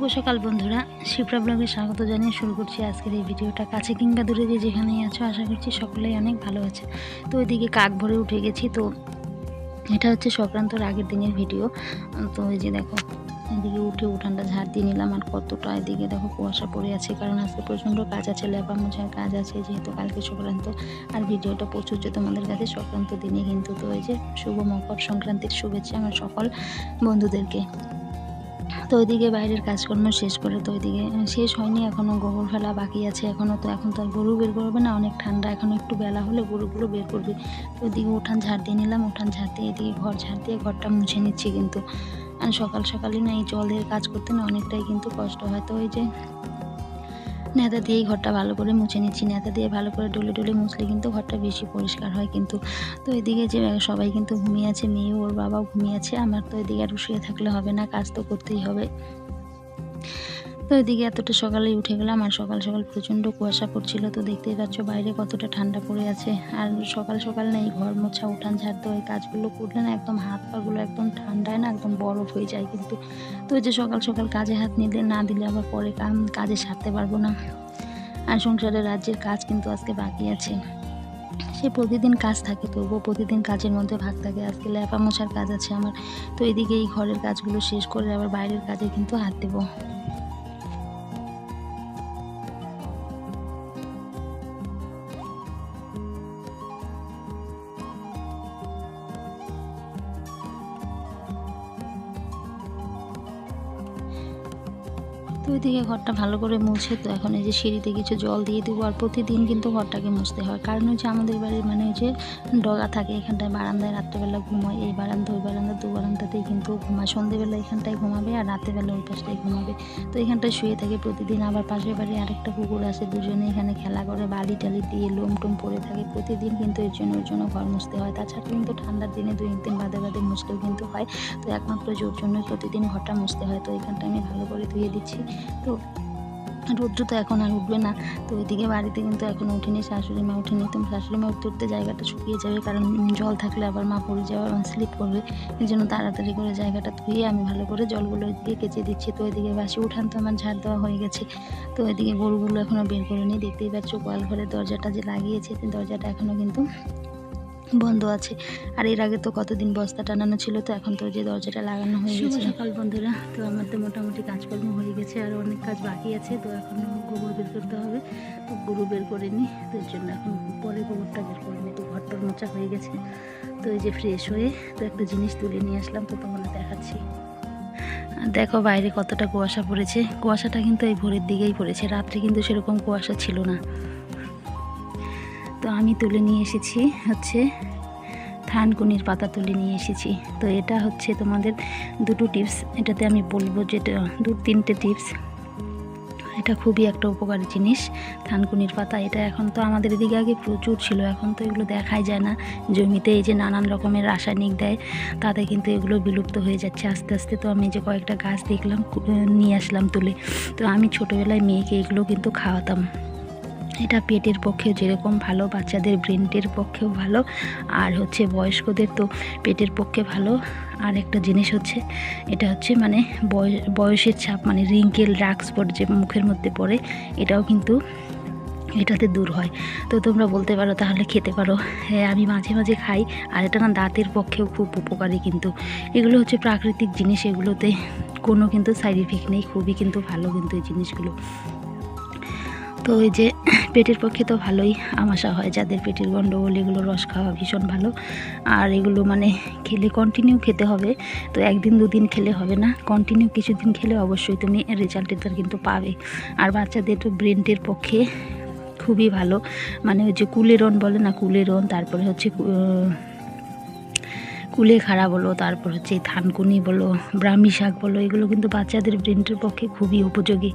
শুভ সকাল বন্ধুরা। শিপ্রা ব্লগে স্বাগত জানিয়ে শুরু করছি আজকের এই ভিডিওটা। কাছে কিংবা দূরে যে যেখানেই আছো, আশা করছি সকলেই অনেক ভালো আছে। তো ওইদিকে কাক ভরে উঠে গেছি, তো এটা হচ্ছে সংক্রান্তর আগের দিনের ভিডিও। তো ওই যে দেখো, এদিকে উঠে উঠানটা ঝাড় দিয়ে নিলাম আর কতটা এদিকে দেখো কুয়াশা পড়ে আছে, কারণ আজকে প্রচণ্ড কাজ আছে, লেপা মোছার কাজ আছে, যেহেতু কালকে সংক্রান্ত। আর ভিডিওটা প্রচুর যে তোমাদের কাছে সংক্রান্ত দিনে, কিন্তু তো ওই যে শুভ মকর সংক্রান্তির শুভেচ্ছা আমার সকল বন্ধুদেরকে। তো ওইদিকে বাইরের কাজকর্ম শেষ করে তো ওইদিকে শেষ হয়নি এখনও গোবর ফেলা বাকি আছে এখনও তো, এখন তো আর গরু বের করবে না, অনেক ঠান্ডা, এখন একটু বেলা হলে গরুগুলো বের করবে। তো ওইদিকে উঠান ঝাড় দিয়ে নিলাম, উঠান ঝাড় দিয়ে এদিকে ঘর ঝাড় দিয়ে ঘরটা মুছে নিচ্ছি কিন্তু। আর সকাল সকালই না এই জলের কাজ করতে না অনেকটাই কিন্তু কষ্ট হয়, তো ওই যে নেতা দিয়েই ঘরটা ভালো করে মুছে নিচ্ছি। নেতা দিয়ে ভালো করে ডলে ডলে মুছলে কিন্তু ঘরটা বেশি পরিষ্কার হয় কিন্তু। তো এদিকে যে সবাই কিন্তু ঘুমিয়ে আছে, মেয়ে ওর বাবাও ঘুমিয়ে আছে। আমার তো এদিকে আর শুয়ে থাকলে হবে না, কাজ তো করতেই হবে। তো এদিকে এতটা সকালে উঠে গেলাম আর সকাল সকাল প্রচণ্ড কুয়াশা পড়ছিল। তো দেখতেই পাচ্ছ বাইরে কতটা ঠান্ডা পড়ে আছে। আর সকাল সকাল না এই ঘর মোছা, উঠান ঝাড়তে ওই কাজগুলো করলে না একদম হাত পাগুলো একদম ঠান্ডায় না একদম বরফ হয়ে যায় কিন্তু। তো যে সকাল সকাল কাজে হাত নিলে, না দিলে আবার পরে কাজে সারতে পারব না। আর সংসারের রাজ্যের কাজ কিন্তু আজকে বাকি আছে। সে প্রতিদিন কাজ থাকে, তবুও প্রতিদিন কাজের মধ্যে ভাগ থাকে। আজকে ল্যাপা মোছার কাজ আছে আমার। তো এদিকে এই ঘরের কাজগুলো শেষ করে আবার বাইরের কাজে কিন্তু হাত দেবো। তো ওইদিকে ঘরটা ভালো করে মুছে, তো এখন এই যে সিঁড়িতে কিছু জল দিয়ে দেবো আর প্রতিদিন কিন্তু ঘরটাকে মুছতে হয়। কারণ হচ্ছে আমাদের বাড়ির মানে যে ডগা থাকে, এখানটায় বারান্দায় রাত্রেবেলা ঘুমোয়, এই বারান্দা ওই বারান্দা দু ঘুমা সন্ধেবেলা এখানটায় ঘুমাবে আর রাতেরবেলা ওই পাশটায় ঘুমাবে। তো এখানটায় শুয়ে থাকে প্রতিদিন। আবার পাশের বাড়ি আরেকটা কুকুর আছে, দুজনে এখানে খেলা করে বালি টালি দিয়ে লোম টোম পরে থাকে। প্রতিদিন কিন্তু এর জন্য, ওর জন্য ঘর মুছতে হয়। তাছাড়া কিন্তু ঠান্ডার দিনে দুই একদিন বাদে বাদে মুছলেও কিন্তু হয়। তো একমাত্র জোর জন্য প্রতিদিন ঘরটা মুছতে হয়। তো এখানটা আমি ভালো করে ধুয়ে দিচ্ছি। তো রৌদ্র তো এখন আর উঠবে না। তো ওইদিকে বাড়িতে কিন্তু এখন উঠিনি শাশুড়ি মা উঠেনি। তো শাশুড়ি মা উঠতে উঠতে জায়গাটা শুকিয়ে যাবে, কারণ জল থাকলে আবার মা পড়ে যাওয়ার স্লিপ করবে। এই জন্য তাড়াতাড়ি করে জায়গাটা ধুয়ে আমি ভালো করে জলগুলো ওইদিকে কেচে দিচ্ছি। তো ওইদিকে বাসি উঠান তো আমার ঝাড় দেওয়া হয়ে গেছে। তো ওইদিকে গরুগুলো এখনও বের করে নিই দেখতেই পাচ্ছ গোয়াল ঘরের দরজাটা যে লাগিয়েছে, দরজাটা এখনও কিন্তু বন্ধ আছে। আর এর আগে তো কতদিন বস্তা টানানো ছিল তো এখন তো যে দরজাটা লাগানো হয়ে গেছে। সকাল বন্ধুরা। তো আমার তো মোটামুটি কাজকর্ম হয়ে গেছে আর অনেক কাজ বাকি আছে তো এখন গোবর বের করতে হবে। তো গরু বের করে নিই তো এর জন্য এখন পরে গোবরটা বের করে নিই তো ঘরটার মোচা হয়ে গেছে তো এই যে ফ্রেশ হয়ে তো একটা জিনিস তুলে নিয়ে আসলাম তো তোমাদের দেখাচ্ছি। আর দেখো বাইরে কতটা কুয়াশা পড়েছে। কুয়াশাটা কিন্তু এই ভোরের দিকেই পড়েছে রাত্রে কিন্তু সেরকম কুয়াশা ছিল না। আমি তুলে নিয়ে এসেছি হচ্ছে থানকুনির পাতা তুলে নিয়ে এসেছি। তো এটা হচ্ছে তোমাদের দুটো টিপস। এটাতে আমি বলব যেটা দু তিনটে টিপস। এটা খুবই একটা উপকারী জিনিস থানকুনির পাতা। এটা এখন তো আমাদের এদিকে আগে প্রচুর ছিল, এখন তো এগুলো দেখাই যায় না। জমিতে এই যে নানান রকমের রাসায়নিক দেয়, তাতে কিন্তু এগুলো বিলুপ্ত হয়ে যাচ্ছে। আস্তে আস্তে তো আমি যে কয়েকটা গাছ দেখলাম নিয়ে আসলাম তুলে। তো আমি ছোটোবেলায় মেয়েকে এগুলো কিন্তু খাওয়াতাম। এটা পেটের পক্ষে যেরকম ভালো, বাচ্চাদের ব্রেনটের পক্ষেও ভালো, আর হচ্ছে বয়স্কদের তো পেটের পক্ষে ভালো। আর একটা জিনিস হচ্ছে, এটা হচ্ছে মানে বয়সের ছাপ মানে রিঙ্কেল ডার্ক স্পট যে মুখের মধ্যে পড়ে, এটাও কিন্তু এটাতে দূর হয়। তো তোমরা বলতে পারো, তাহলে খেতে পারো। হ্যাঁ আমি মাঝে মাঝে খাই, আর এটা না দাঁতের পক্ষেও খুব উপকারী কিন্তু। এগুলো হচ্ছে প্রাকৃতিক জিনিস, এগুলোতে কোনো কিন্তু সাইড ইফেক্ট নেই, খুবই কিন্তু ভালো কিন্তু এই জিনিসগুলো। তো ওই যে পেটের পক্ষে তো ভালোই আমাশা হয়, যাদের পেটের গণ্ডগোল এগুলো রস খাওয়া ভীষণ ভালো। আর এগুলো মানে খেলে কন্টিনিউ খেতে হবে, তো একদিন দুদিন খেলে হবে না। কন্টিনিউ কিছুদিন খেলে অবশ্যই তুমি রেজাল্ট এটার কিন্তু পাবে। আর বাচ্চাদের তো ব্রেনটের পক্ষে খুবই ভালো। মানে ওই যে কুলেরন বলে না, কুলেরন, তারপরে হচ্ছে কুলে খাড়া বলো, তারপর হচ্ছে থানকুনি বলো, ব্রাহ্মী শাক বলো, এগুলো কিন্তু বাচ্চাদের ব্রেনটের পক্ষে খুবই উপযোগী।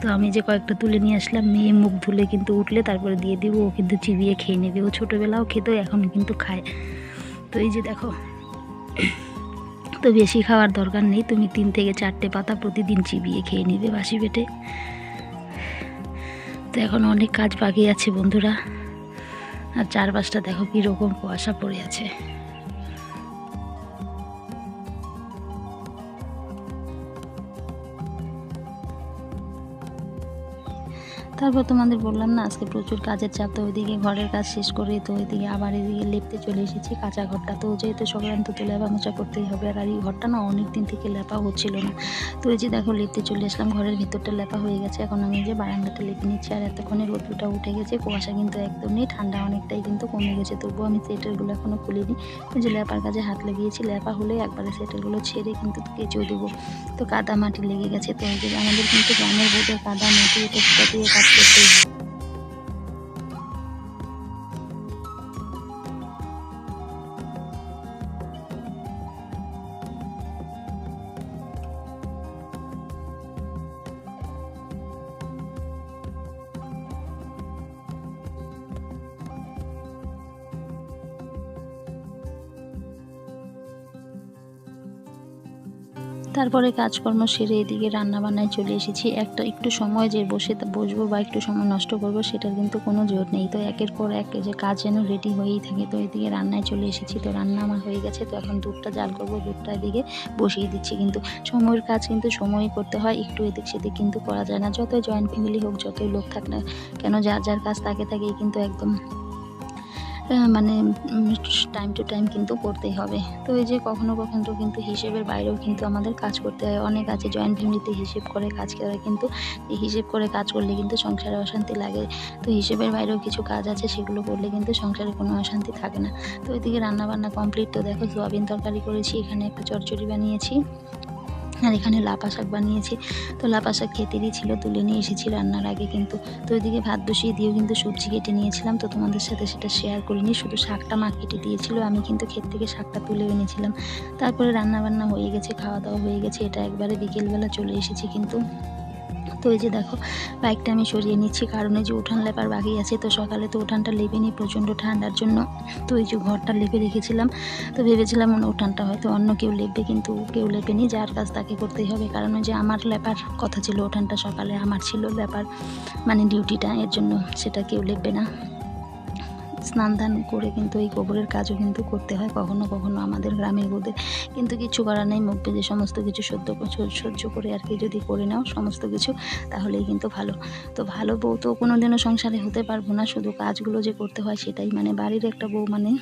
তো আমি যে কয়েকটা তুলে নিয়ে আসলাম, মেয়ে মুখ ধুলে কিন্তু উঠলে তারপরে দিয়ে দিব, ও কিন্তু চিবিয়ে খেয়ে নেবে। ও ছোটোবেলাও খেতো, এখন কিন্তু খায়। তো এই যে দেখো, তো বেশি খাওয়ার দরকার নেই, তুমি তিন থেকে চারটে পাতা প্রতিদিন চিবিয়ে খেয়ে নেবে বাসি পেটে। তো এখন অনেক কাজ বাকি আছে বন্ধুরা। আর চারপাশটা দেখো কীরকম কুয়াশা পড়ে আছে। তারপর তোমাদের বললাম না, আজকে প্রচুর কাজের চাপ, তো ওইদিকে ঘরের কাজ শেষ করে তো ওইদিকে আবার এদিকে লেপতে চলে এসেছি কাঁচা ঘরটা। তো যেহেতু সংক্রান্ত তো লেপা মোচা করতেই হবে, আর এই ঘরটা না অনেক দিন থেকে লেপা হচ্ছিল না। তো এই যে দেখো লেপতে চলে আসলাম, ঘরের ভিতরটা লেপা হয়ে গেছে। এখন আমি যে বারান্দাটা লেপে নিচ্ছি, আর এতক্ষণে রোদ্রুটা উঠে গেছে, কুয়াশা কিন্তু একদম নেই, ঠান্ডা অনেকটাই কিন্তু কমে গেছে। তবুও আমি সেটেলগুলো এখনও খুলিনি। ওই যে লেপার কাজে হাত লাগিয়েছি, লেপা হলে একবারে সেটেলগুলো ছেড়ে কিন্তু কেঁচেও দেবো। তো কাদা মাটি লেগে গেছে, তো আমাদের কিন্তু গ্রামের বোধে কাদা মাটি এটা দিয়ে কাজ তারপরে কাজকর্ম সেরে এদিকে রান্না বান্নায় চলে এসেছি। একটা একটু সময় যে বসে বসবো বা একটু সময় নষ্ট করব সেটার কিন্তু কোনো জোর নেই। তো একের পর এক যে কাজ যেন রেডি হয়েই থাকে, তো এদিকে রান্নায় চলে এসেছি। তো রান্না আমার হয়ে গেছে। তো এখন দুধটা জাল করব, দুধটা এদিকে বসিয়ে দিচ্ছি। কিন্তু সময়ের কাজ কিন্তু সময়ই করতে হয়। একটু এদিক সেদিক কিন্তু করা যায় না। যতই জয়েন্ট ফ্যামিলি হোক, যতই লোক থাক না কেন, যার যার কাজ থাকে থাকেই কিন্তু একদম মানে টাইম টু টাইম কিন্তু করতেই হবে। তো এই যে কখনো কখনো কিন্তু হিসেবের বাইরেও কিন্তু আমাদের কাজ করতে হয়। অনেক আছে জয়েন্ট ফ্যামিলিতে হিসেব করে কাজ করে, কিন্তু হিসেব করে কাজ করলে কিন্তু সংসারে অশান্তি লাগে। তো হিসেবের বাইরেও কিছু কাজ আছে, সেগুলো করলে কিন্তু সংসারে কোনো অশান্তি থাকে না। তো এদিকে রান্নাবান্না কমপ্লিট তো দেখো, সোয়াবিন তরকারি করেছি, এখানে একটা চচ্চড়ি বানিয়েছি। আর এখানে লাপা শাক বানিয়েছি। তো লাপা শাক খেতেরই ছিল, তুলে নিয়ে এসেছি রান্নার আগে কিন্তু। তো ওইদিকে ভাত বসিয়ে দিয়েও কিন্তু সবজি কেটে নিয়েছিলাম। তো তোমাদের সাথে সেটা শেয়ার করিনি, শুধু শাকটা মা কেটে দিয়েছিল। আমি কিন্তু ক্ষেত থেকে শাকটা তুলে এনেছিলাম। তারপরে রান্না বান্না হয়ে গেছে, খাওয়া দাওয়া হয়ে গেছে। এটা একবারে বিকেলবেলা চলে এসেছি কিন্তু। তো এই যে দেখো বাইকটা আমি সরিয়ে নিচ্ছি, কারণে যে উঠান লেপার বাকি আছে, তো সকালে তো উঠানটা লেপে নিই প্রচণ্ড ঠান্ডার জন্য। তো এই যে ঘরটা লেপে রেখেছিলাম, তো ভেবেছিলাম মনে উঠানটা হয়তো অন্য কেউ লেপবে, কিন্তু কেউ লেপেনি যার কাজ তাকে করতেই হবে। কারণ যে আমার লেপার কথা ছিল, উঠানটা সকালে আমার ছিল লেপার মানে ডিউটিটা এর জন্য সেটা কেউ লেপবে না। স্নান ধান করে কিন্তু এই গোবরের কাজও কিন্তু করতে হয়, কখনো কখনো আমাদের গ্রামের বোধে কিন্তু কিছু করার নেই, মুখ বেঁধে সমস্ত কিছু সহ্য সহ্য করে আর কি যদি করে নাও সমস্ত কিছু, তাহলেই কিন্তু ভালো। তো ভালো বউ তো কোনো দিনও সংসারে হতে পারব না, শুধু কাজগুলো যে করতে হয় সেটাই মানে বাড়ির একটা বউ মানে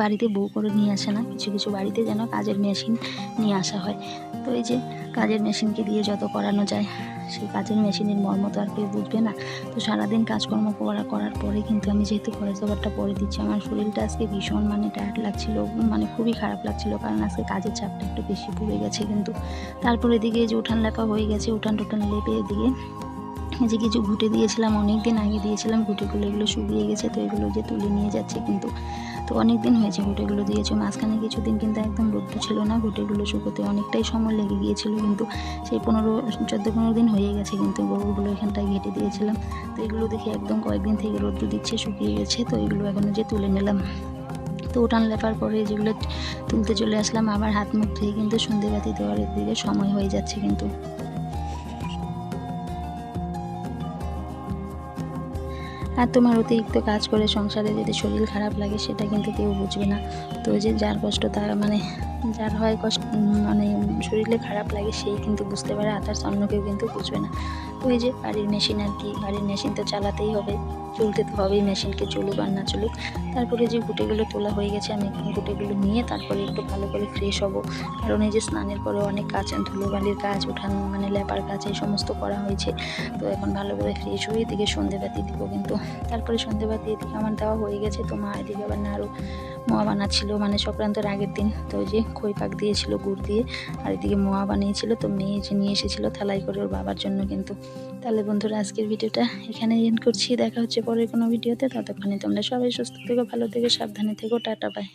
বাড়িতে বউ করে নিয়ে আসে না, কিছু কিছু বাড়িতে যেন কাজের মেশিন নিয়ে আসা হয়। তো এই যে কাজের মেশিনকে দিয়ে যত করানো যায় সেই কাজের মেশিনের মর্ম তো আর কেউ বুঝবে না। তো সারাদিন কাজকর্ম করা, করার পরে কিন্তু আমি যেহেতু খরচ জবারটা পরে দিচ্ছি, আমার শরীরটা আজকে ভীষণ মানে টায়ার্ড লাগছিল মানে খুবই খারাপ লাগছিল, কারণ আজকে কাজের চাপটা একটু বেশি পড়ে গেছে কিন্তু। তারপরে এদিকে যে উঠান লেখা হয়ে গেছে, উঠান টুঠান লেপে এদিকে যে কিছু ঘুটে দিয়েছিলাম অনেক দিন আগে দিয়েছিলাম, ঘুটেগুলো এগুলো শুকিয়ে গেছে, তো এগুলো যে তুলে নিয়ে যাচ্ছে কিন্তু তো অনেক দিন হয়েছে ঘুটেগুলো দিয়েছে। মাঝখানে কিছুদিন কিন্তু একদম রোদ্র ছিল না, ঘুটেগুলো শুকোতে অনেকটাই সময় লেগে গিয়েছিল কিন্তু সেই পনেরো, চোদ্দ, পনেরো দিন হয়ে গেছে কিন্তু গরুগুলো এখানটায় ঘেটে দিয়েছিলাম। তো এগুলো দেখে একদম কয়েকদিন থেকে রোদ্র দিচ্ছে, শুকিয়ে গেছে, তো এগুলো এখন যে তুলে নিলাম। তো উঠান লেপার পরে যেগুলো তুলতে চলে আসলাম আবার হাত মুখ ধুয়ে কিন্তু সন্ধেবাতি দেওয়ার দিকে সময় হয়ে যাচ্ছে কিন্তু। আর তোমার অতিরিক্ত কাজ করে সংসারে যদি শরীর খারাপ লাগে, সেটা কিন্তু কেউ বুঝবে না। তো যে যার কষ্ট, তার মানে যার হয় কষ্ট মানে শরীরে খারাপ লাগে, সেই কিন্তু বুঝতে পারে, আর তার অন্য কেউ কিন্তু বুঝবে না। এই যে বাড়ির মেশিন আর কি, বাড়ির মেশিন তো চালাতেই হবে, চলতে তো হবেই মেশিনকে চলুক আর না চলুক। তারপরে যে গুটেগুলো তোলা হয়ে গেছে, আমি গুটেগুলো নিয়ে তারপরে একটু ভালো করে ফ্রেশ হব। কারণ এই যে স্নানের পরে অনেক কাজ, ধুলোবালির কাজ, উঠান মানে লেপার কাজ, এই সমস্ত করা হয়েছে। তো এখন ভালো করে ফ্রেশ হয়ে এদিকে সন্ধেবাতি দিব কিন্তু। তারপরে সন্ধেবাতি এদিকে আমার দেওয়া হয়ে গেছে, তো মা এদিকে আবার নাড়ু মোয়া বানাচ্ছিল মানে সংক্রান্তের আগের দিন। তো ওই যে খই পাক দিয়েছিল, গুড় দিয়ে, আর এদিকে মোয়া বানিয়েছিল, তো মেয়ে যে নিয়ে এসেছিল, থালাই করে ওর বাবার জন্য কিন্তু। তাহলে বন্ধুরা, আজকের ভিডিওটা এখানে এন্ড করছি। দেখা হচ্ছে পরের কোনো ভিডিওতে। ততক্ষণে তোমরা সবাই সুস্থ থেকো, ভালো থেকো, সাবধানে থেকো। Tata bye